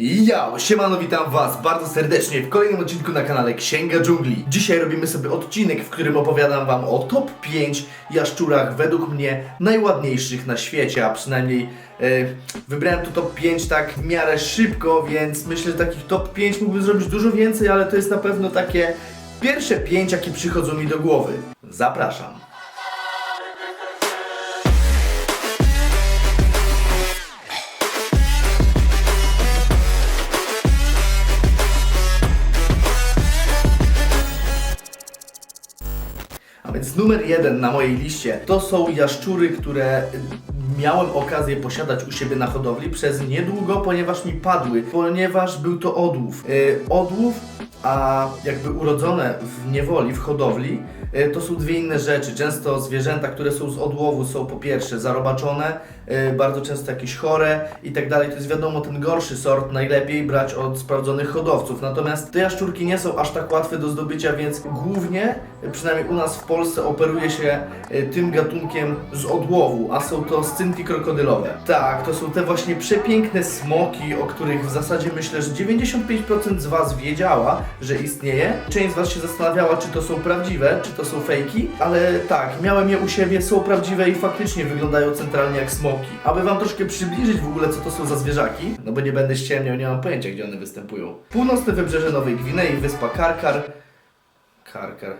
Ja, siemano, witam was bardzo serdecznie w kolejnym odcinku na kanale Księga Dżungli. Dzisiaj robimy sobie odcinek, w którym opowiadam wam o top 5 jaszczurach według mnie najładniejszych na świecie, a przynajmniej e, wybrałem tu top 5 tak w miarę szybko, więc myślę, że takich top 5 mógłbym zrobić dużo więcej, ale to jest na pewno takie pierwsze 5, jakie przychodzą mi do głowy. Zapraszam. Numer jeden na mojej liście to są jaszczury, które miałem okazję posiadać u siebie na hodowli przez niedługo, ponieważ mi padły, ponieważ był to odłów. Yy, odłów, a jakby urodzone w niewoli, w hodowli, yy, to są dwie inne rzeczy. Często zwierzęta, które są z odłowu są po pierwsze zarobaczone, bardzo często jakieś chore i tak dalej. To jest wiadomo ten gorszy sort, najlepiej brać od sprawdzonych hodowców. Natomiast te jaszczurki nie są aż tak łatwe do zdobycia, więc głównie, przynajmniej u nas w Polsce, operuje się yy, tym gatunkiem z odłowu, a są to scynki krokodylowe. Tak, to są te właśnie przepiękne smoki, o których w zasadzie myślę, że 95% z Was wiedziała, że istnieje. Część z Was się zastanawiała, czy to są prawdziwe, czy to są fejki, ale tak, miałem je u siebie, są prawdziwe i faktycznie wyglądają centralnie jak Aby Wam troszkę przybliżyć w ogóle, co to są za zwierzaki, no bo nie będę ściemniał, nie mam pojęcia, gdzie one występują. Północne wybrzeże Nowej Gwinei, wyspa Karkar. Karkar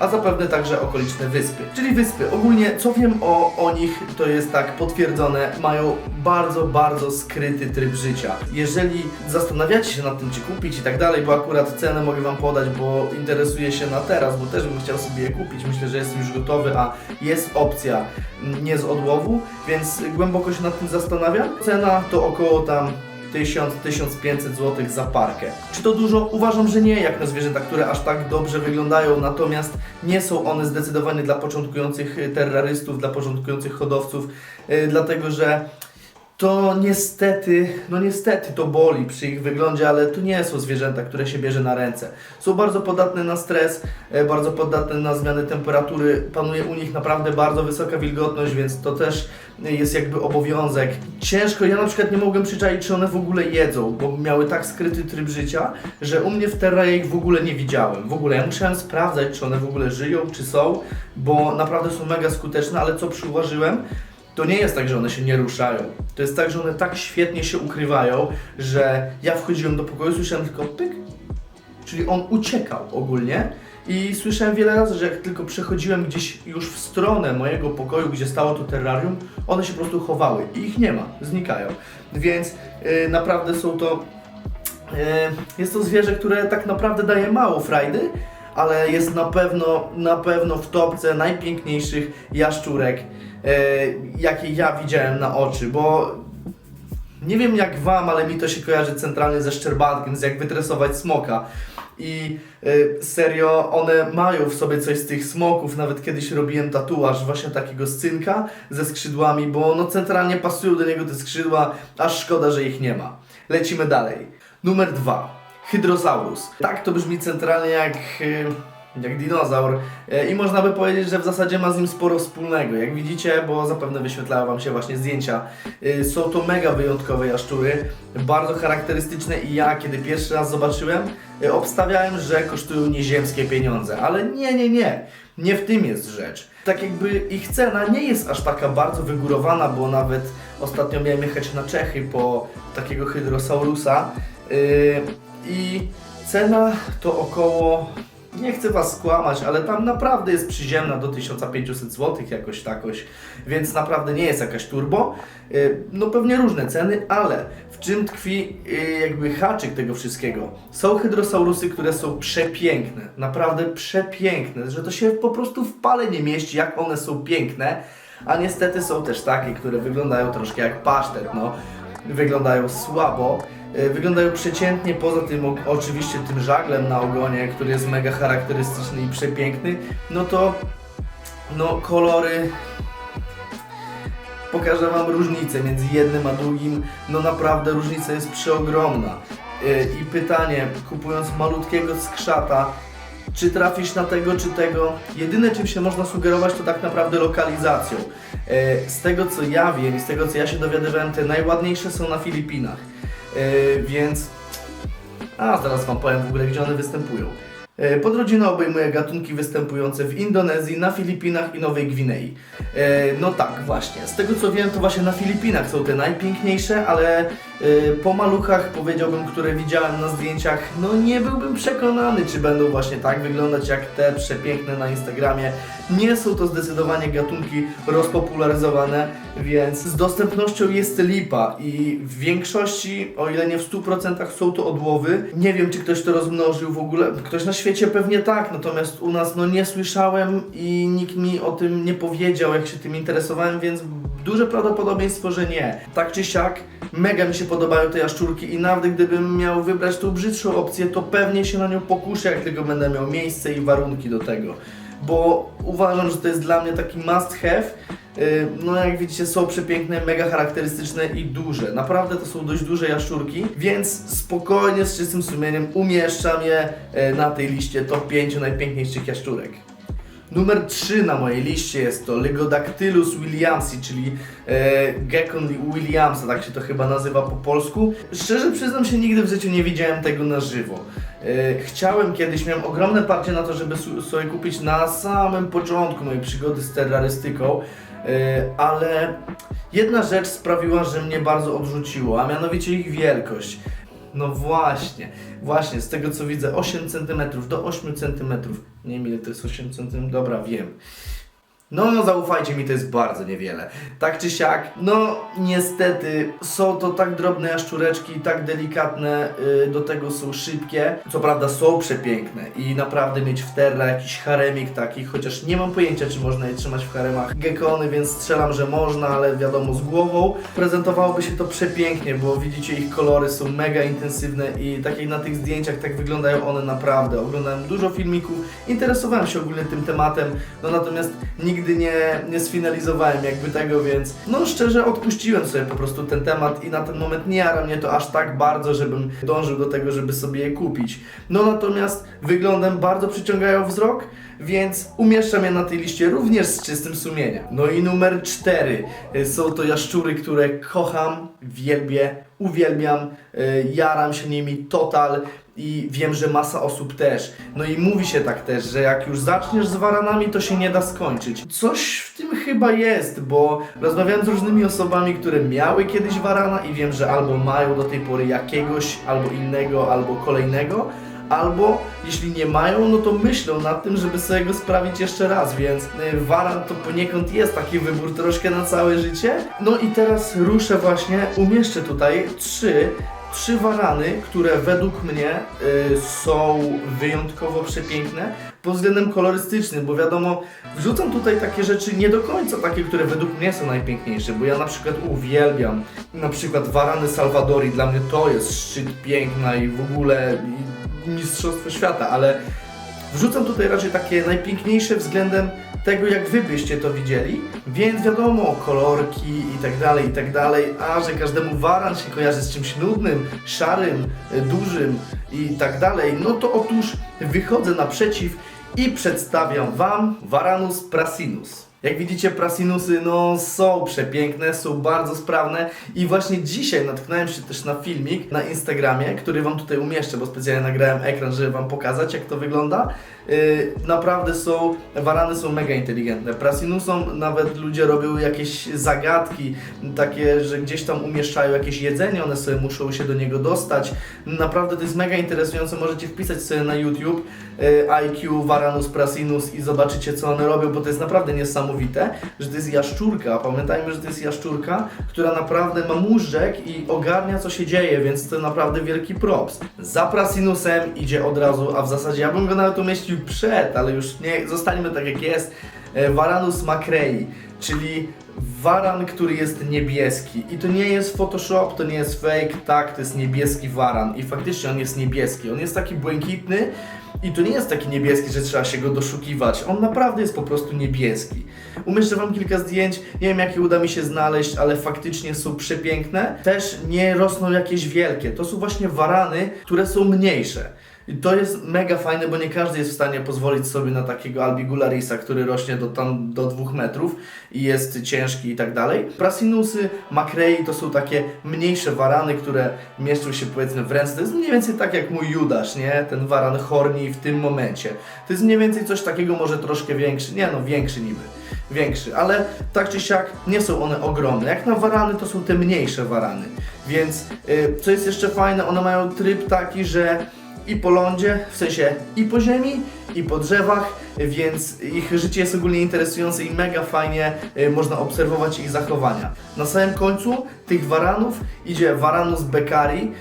a zapewne także okoliczne wyspy. Czyli wyspy. Ogólnie co wiem o, o nich, to jest tak potwierdzone, mają bardzo, bardzo skryty tryb życia. Jeżeli zastanawiacie się nad tym, czy kupić i tak dalej, bo akurat cenę mogę Wam podać, bo interesuję się na teraz, bo też bym chciał sobie je kupić. Myślę, że jestem już gotowy, a jest opcja nie z odłowu, więc głęboko się nad tym zastanawiam. Cena to około tam 1000-1500 zł za parkę. Czy to dużo? Uważam, że nie, jak na zwierzęta, które aż tak dobrze wyglądają, natomiast nie są one zdecydowanie dla początkujących y, terrorystów, dla początkujących hodowców, yy, dlatego że to niestety, no niestety to boli przy ich wyglądzie, ale to nie są zwierzęta, które się bierze na ręce. Są bardzo podatne na stres, e, bardzo podatne na zmiany temperatury, panuje u nich naprawdę bardzo wysoka wilgotność, więc to też jest jakby obowiązek. Ciężko, ja na przykład nie mogłem przyczaić, czy one w ogóle jedzą, bo miały tak skryty tryb życia, że u mnie w terrarie ich w ogóle nie widziałem. W ogóle ja musiałem sprawdzać, czy one w ogóle żyją, czy są, bo naprawdę są mega skuteczne, ale co przyuważyłem, to nie jest tak, że one się nie ruszają. To jest tak, że one tak świetnie się ukrywają, że ja wchodziłem do pokoju, słyszałem tylko pyk, czyli on uciekał ogólnie. I słyszałem wiele razy, że jak tylko przechodziłem gdzieś już w stronę mojego pokoju, gdzie stało to terrarium, one się po prostu chowały i ich nie ma, znikają. Więc yy, naprawdę są to. Yy, jest to zwierzę, które tak naprawdę daje mało frajdy, ale jest na pewno, na pewno w topce najpiękniejszych jaszczurek, jakie ja widziałem na oczy, bo nie wiem jak wam, ale mi to się kojarzy centralnie ze szczerbatkiem, z jak wytresować smoka. I y, serio, one mają w sobie coś z tych smoków. Nawet kiedyś robiłem tatuaż właśnie takiego scynka ze skrzydłami, bo no centralnie pasują do niego te skrzydła, aż szkoda, że ich nie ma. Lecimy dalej. Numer dwa. Hydrosaurus. Tak to brzmi centralnie jak, y, jak dinozaur y, i można by powiedzieć, że w zasadzie ma z nim sporo wspólnego. Jak widzicie, bo zapewne wyświetlają Wam się właśnie zdjęcia, y, są to mega wyjątkowe jaszczury, bardzo charakterystyczne i ja kiedy pierwszy raz zobaczyłem, y, obstawiałem, że kosztują nieziemskie pieniądze, ale nie, nie, nie. Nie w tym jest rzecz. Tak jakby ich cena nie jest aż taka bardzo wygórowana, bo nawet ostatnio miałem jechać na Czechy po takiego Hydrosaurusa. I cena to około, nie chcę Was skłamać, ale tam naprawdę jest przyziemna do 1500 zł jakoś takoś, więc naprawdę nie jest jakaś turbo. Yy, No pewnie różne ceny, ale w czym tkwi yy, jakby haczyk tego wszystkiego? Są hydrosaurusy, które są przepiękne, naprawdę przepiękne, że to się po prostu w pale nie mieści, jak one są piękne, a niestety są też takie, które wyglądają troszkę jak pasztet, no wyglądają słabo, wyglądają przeciętnie, poza tym oczywiście tym żaglem na ogonie, który jest mega charakterystyczny i przepiękny, no to no kolory pokażę Wam różnicę między jednym a drugim, no naprawdę różnica jest przeogromna. E, I pytanie, kupując malutkiego skrzata, czy trafisz na tego czy tego? Jedyne czym się można sugerować to tak naprawdę lokalizacją. E, Z tego co ja wiem i z tego co ja się dowiadywałem, te najładniejsze są na Filipinach. E, Więc a zaraz Wam powiem w ogóle, gdzie one występują. E, Podrodzina obejmuje gatunki występujące w Indonezji, na Filipinach i Nowej Gwinei. E, No tak, właśnie. Z tego co wiem, to właśnie na Filipinach są te najpiękniejsze, ale e, po maluchach powiedziałbym, które widziałem na zdjęciach, no nie byłbym przekonany, czy będą właśnie tak wyglądać jak te przepiękne na Instagramie. Nie są to zdecydowanie gatunki rozpopularyzowane, więc z dostępnością jest lipa i w większości, o ile nie w 100% są to odłowy. Nie wiem, czy ktoś to rozmnożył w ogóle. Ktoś na świecie pewnie tak, natomiast u nas no nie słyszałem i nikt mi o tym nie powiedział, jak się tym interesowałem, więc duże prawdopodobieństwo, że nie. Tak czy siak, mega mi się podobają te jaszczurki i nawet gdybym miał wybrać tą brzydszą opcję, to pewnie się na nią pokuszę, jak tylko będę miał miejsce i warunki do tego. Bo uważam, że to jest dla mnie taki must have. Yy, No jak widzicie są przepiękne, mega charakterystyczne i duże. Naprawdę to są dość duże jaszczurki, więc spokojnie z czystym sumieniem umieszczam je e, na tej liście top 5 najpiękniejszych jaszczurek. Numer 3 na mojej liście jest to Lygodactylus williamsi, czyli e, Gekon Williamsa, tak się to chyba nazywa po polsku. Szczerze przyznam się, nigdy w życiu nie widziałem tego na żywo. E, chciałem kiedyś, miałem ogromne parcie na to, żeby sobie kupić na samym początku mojej przygody z terrorystyką, ale jedna rzecz sprawiła, że mnie bardzo odrzuciło, a mianowicie ich wielkość. No właśnie, właśnie, z tego co widzę, 8 cm do 8 cm. Nie wiem ile to jest 8 cm, dobra, wiem. No, no, zaufajcie mi, to jest bardzo niewiele. Tak czy siak, no niestety są to tak drobne jaszczureczki, tak delikatne, yy, do tego są szybkie. Co prawda są przepiękne i naprawdę mieć w terra jakiś haremik taki, chociaż nie mam pojęcia, czy można je trzymać w haremach gekony, więc strzelam, że można, ale wiadomo z głową. Prezentowałoby się to przepięknie, bo widzicie ich kolory są mega intensywne i tak jak na tych zdjęciach, tak wyglądają one naprawdę. Oglądałem dużo filmików, interesowałem się ogólnie tym tematem, no natomiast nigdy nie, nie sfinalizowałem jakby tego, więc no szczerze odpuściłem sobie po prostu ten temat i na ten moment nie jara mnie to aż tak bardzo, żebym dążył do tego, żeby sobie je kupić. No natomiast wyglądem bardzo przyciągają wzrok, więc umieszczam je na tej liście również z czystym sumieniem. No i numer 4 są to jaszczury, które kocham, wielbię, uwielbiam, y, jaram się nimi total i wiem, że masa osób też. No i mówi się tak też, że jak już zaczniesz z waranami, to się nie da skończyć. Coś w tym chyba jest, bo rozmawiałem z różnymi osobami, które miały kiedyś warana i wiem, że albo mają do tej pory jakiegoś, albo innego, albo kolejnego, albo jeśli nie mają, no to myślą nad tym, żeby sobie go sprawić jeszcze raz, więc y, waran to poniekąd jest taki wybór troszkę na całe życie. No i teraz ruszę właśnie, umieszczę tutaj trzy trzy warany, które według mnie y, są wyjątkowo przepiękne pod względem kolorystycznym, bo wiadomo, wrzucam tutaj takie rzeczy nie do końca takie, które według mnie są najpiękniejsze, bo ja na przykład uwielbiam na przykład warany Salvadori, dla mnie to jest szczyt piękna i w ogóle mistrzostwo świata, ale Wrzucam tutaj raczej takie najpiękniejsze względem tego, jak wy byście to widzieli, więc wiadomo, kolorki i tak dalej, i tak dalej, a że każdemu waran się kojarzy z czymś nudnym, szarym, y, dużym i tak dalej, no to otóż wychodzę naprzeciw i przedstawiam wam Varanus prasinus. Jak widzicie, prasinusy no, są przepiękne, są bardzo sprawne i właśnie dzisiaj natknąłem się też na filmik na Instagramie, który Wam tutaj umieszczę, bo specjalnie nagrałem ekran, żeby Wam pokazać, jak to wygląda. Yy, naprawdę są, warany są mega inteligentne. Prasinusom nawet ludzie robią jakieś zagadki, takie, że gdzieś tam umieszczają jakieś jedzenie, one sobie muszą się do niego dostać. Naprawdę to jest mega interesujące, możecie wpisać sobie na YouTube yy, IQ Varanus Prasinus i zobaczycie, co one robią, bo to jest naprawdę niesamowite, że to jest jaszczurka. Pamiętajmy, że to jest jaszczurka, która naprawdę ma móżdżek i ogarnia, co się dzieje, więc to naprawdę wielki props. Za Prasinusem idzie od razu, a w zasadzie ja bym go nawet umieścił przed, ale już nie, zostańmy tak jak jest. E, Varanus macrei, czyli waran, który jest niebieski. I to nie jest Photoshop, to nie jest fake, tak, to jest niebieski waran. I faktycznie on jest niebieski. On jest taki błękitny i to nie jest taki niebieski, że trzeba się go doszukiwać. On naprawdę jest po prostu niebieski. Umieszczę Wam kilka zdjęć, nie wiem jakie uda mi się znaleźć, ale faktycznie są przepiękne. Też nie rosną jakieś wielkie. To są właśnie warany, które są mniejsze. I to jest mega fajne, bo nie każdy jest w stanie pozwolić sobie na takiego albigularisa, który rośnie do tam do dwóch metrów i jest ciężki i tak dalej. Prasinusy, makrei to są takie mniejsze warany, które mieszczą się powiedzmy w ręce. To jest mniej więcej tak jak mój Judasz, nie? Ten waran horni w tym momencie. To jest mniej więcej coś takiego, może troszkę większy. Nie no, większy niby. Większy, ale tak czy siak nie są one ogromne. Jak na warany to są te mniejsze warany. Więc y, co jest jeszcze fajne, one mają tryb taki, że i po lądzie, w sensie i po ziemi, i po drzewach, więc ich życie jest ogólnie interesujące i mega fajnie y, można obserwować ich zachowania. Na samym końcu tych waranów idzie Varanus beccari,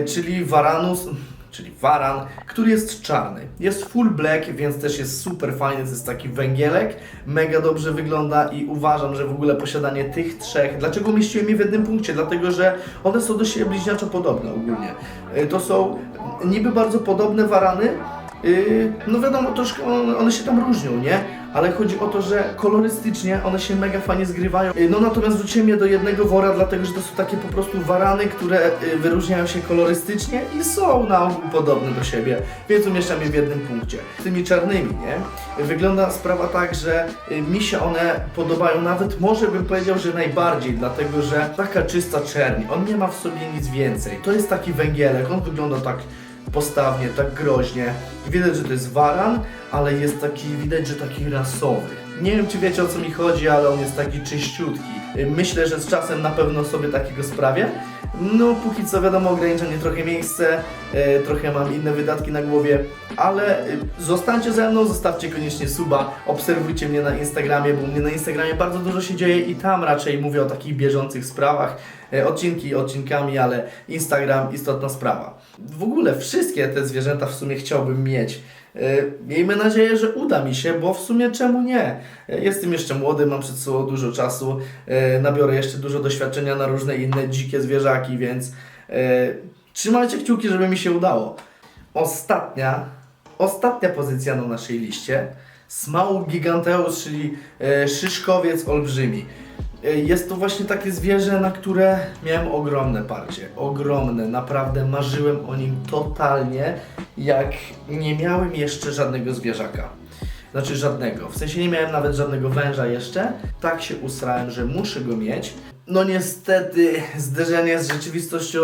y, czyli Varanus, czyli waran, który jest czarny. Jest full black, więc też jest super fajny, to jest taki węgielek, mega dobrze wygląda i uważam, że w ogóle posiadanie tych trzech, dlaczego umieściłem je w jednym punkcie? Dlatego, że one są do siebie bliźniaczo podobne ogólnie. Y, To są niby bardzo podobne warany, Yy, no wiadomo, troszkę one się tam różnią, nie? Ale chodzi o to, że kolorystycznie one się mega fajnie zgrywają. Yy, no natomiast wrzuciłem je do jednego wora, dlatego że to są takie po prostu warany, które yy, wyróżniają się kolorystycznie i są na ogół podobne do siebie, więc umieszczam je w jednym punkcie. Z tymi czarnymi, nie? Wygląda sprawa tak, że yy, mi się one podobają, nawet może bym powiedział, że najbardziej, dlatego że taka czysta czerni, on nie ma w sobie nic więcej. To jest taki węgielek, on wygląda tak postawnie, tak groźnie. Widać, że to jest waran, ale jest taki, widać, że taki rasowy. Nie wiem, czy wiecie o co mi chodzi, ale on jest taki czyściutki. Myślę, że z czasem na pewno sobie takiego sprawię. No, póki co wiadomo, ogranicza mnie trochę miejsce, e, trochę mam inne wydatki na głowie, ale y, zostańcie ze mną, zostawcie koniecznie suba, obserwujcie mnie na Instagramie, bo mnie na Instagramie bardzo dużo się dzieje i tam raczej mówię o takich bieżących sprawach. E, Odcinki odcinkami, ale Instagram istotna sprawa. W ogóle wszystkie te zwierzęta w sumie chciałbym mieć. E, Miejmy nadzieję, że uda mi się, bo w sumie czemu nie? E, Jestem jeszcze młody, mam przed sobą dużo czasu, e, nabiorę jeszcze dużo doświadczenia na różne inne dzikie zwierzaki, więc trzymajcie kciuki, żeby mi się udało. Ostatnia, ostatnia pozycja na naszej liście. Smaug giganteus, czyli szyszkowiec olbrzymi. E, Jest to właśnie takie zwierzę, na które miałem ogromne parcie. Ogromne, naprawdę marzyłem o nim totalnie, jak nie miałem jeszcze żadnego zwierzaka. Znaczy żadnego. W sensie nie miałem nawet żadnego węża jeszcze. Tak się usrałem, że muszę go mieć. No niestety zderzenie z rzeczywistością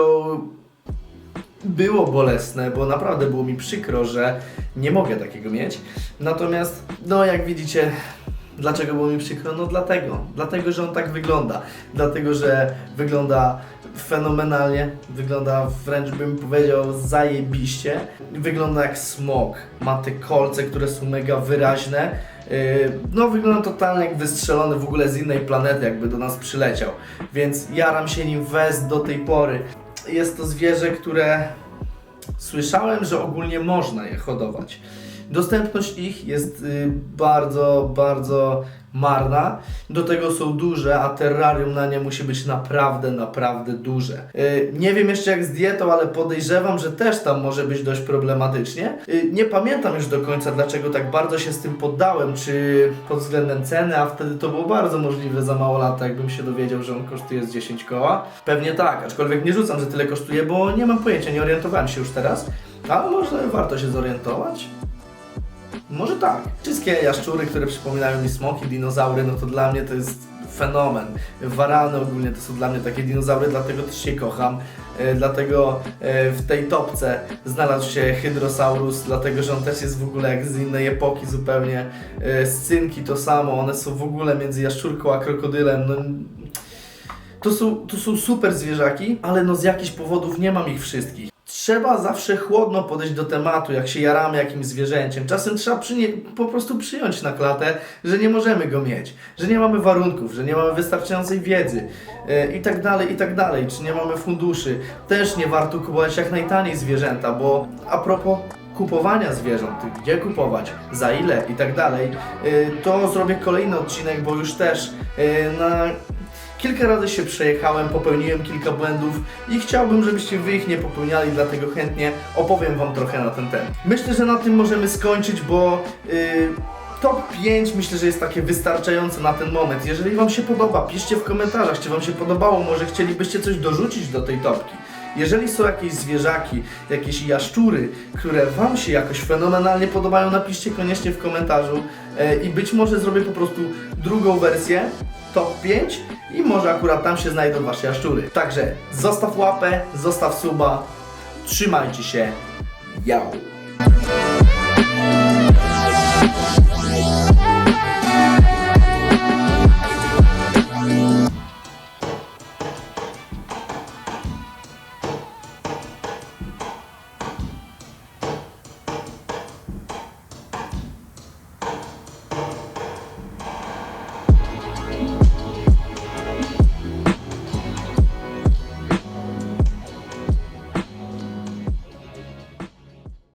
było bolesne, bo naprawdę było mi przykro, że nie mogę takiego mieć. Natomiast, no jak widzicie, dlaczego było mi przykro? No dlatego, dlatego, że on tak wygląda. Dlatego, że wygląda fenomenalnie, wygląda wręcz bym powiedział zajebiście. Wygląda jak smok, ma te kolce, które są mega wyraźne. Yy, No wygląda totalnie jak wystrzelony w ogóle z innej planety, jakby do nas przyleciał. Więc jaram się nim wez do tej pory. Jest to zwierzę, które Słyszałem, że ogólnie można je hodować. Dostępność ich jest y, bardzo, bardzo marna. Do tego są duże, a terrarium na nie musi być naprawdę, naprawdę duże. Y, nie wiem jeszcze jak z dietą, ale podejrzewam, że też tam może być dość problematycznie. Y, nie pamiętam już do końca, dlaczego tak bardzo się z tym poddałem, czy pod względem ceny, a wtedy to było bardzo możliwe za mało lat, jakbym się dowiedział, że on kosztuje z 10 koła. Pewnie tak, aczkolwiek nie rzucam, że tyle kosztuje, bo nie mam pojęcia, nie orientowałem się już teraz. Ale może warto się zorientować? Może tak. Wszystkie jaszczury, które przypominają mi smoki, dinozaury, no to dla mnie to jest fenomen. Warany ogólnie to są dla mnie takie dinozaury, dlatego też je kocham. E, dlatego e, w tej topce znalazł się Hydrosaurus, dlatego że on też jest w ogóle jak z innej epoki zupełnie. E, scynki to samo, one są w ogóle między jaszczurką a krokodylem. No, to są, to są super zwierzaki, ale no z jakichś powodów nie mam ich wszystkich. Trzeba zawsze chłodno podejść do tematu, jak się jaramy jakimś zwierzęciem. Czasem trzeba po prostu przyjąć na klatę, że nie możemy go mieć, że nie mamy warunków, że nie mamy wystarczającej wiedzy e, i tak dalej, i tak dalej, czy nie mamy funduszy. Też nie warto kupować jak najtaniej zwierzęta, bo a propos kupowania zwierząt, gdzie kupować, za ile i tak dalej, e, to zrobię kolejny odcinek, bo już też e, na Kilka razy się przejechałem, popełniłem kilka błędów i chciałbym, żebyście wy ich nie popełniali, dlatego chętnie opowiem wam trochę na ten temat. Myślę, że na tym możemy skończyć, bo yy, top 5 myślę, że jest takie wystarczające na ten moment. Jeżeli wam się podoba, piszcie w komentarzach, czy wam się podobało, może chcielibyście coś dorzucić do tej topki. Jeżeli są jakieś zwierzaki, jakieś jaszczury, które Wam się jakoś fenomenalnie podobają, napiszcie koniecznie w komentarzu e, i być może zrobię po prostu drugą wersję, top 5 i może akurat tam się znajdą Wasze jaszczury. Także zostaw łapę, zostaw suba, trzymajcie się, Yo!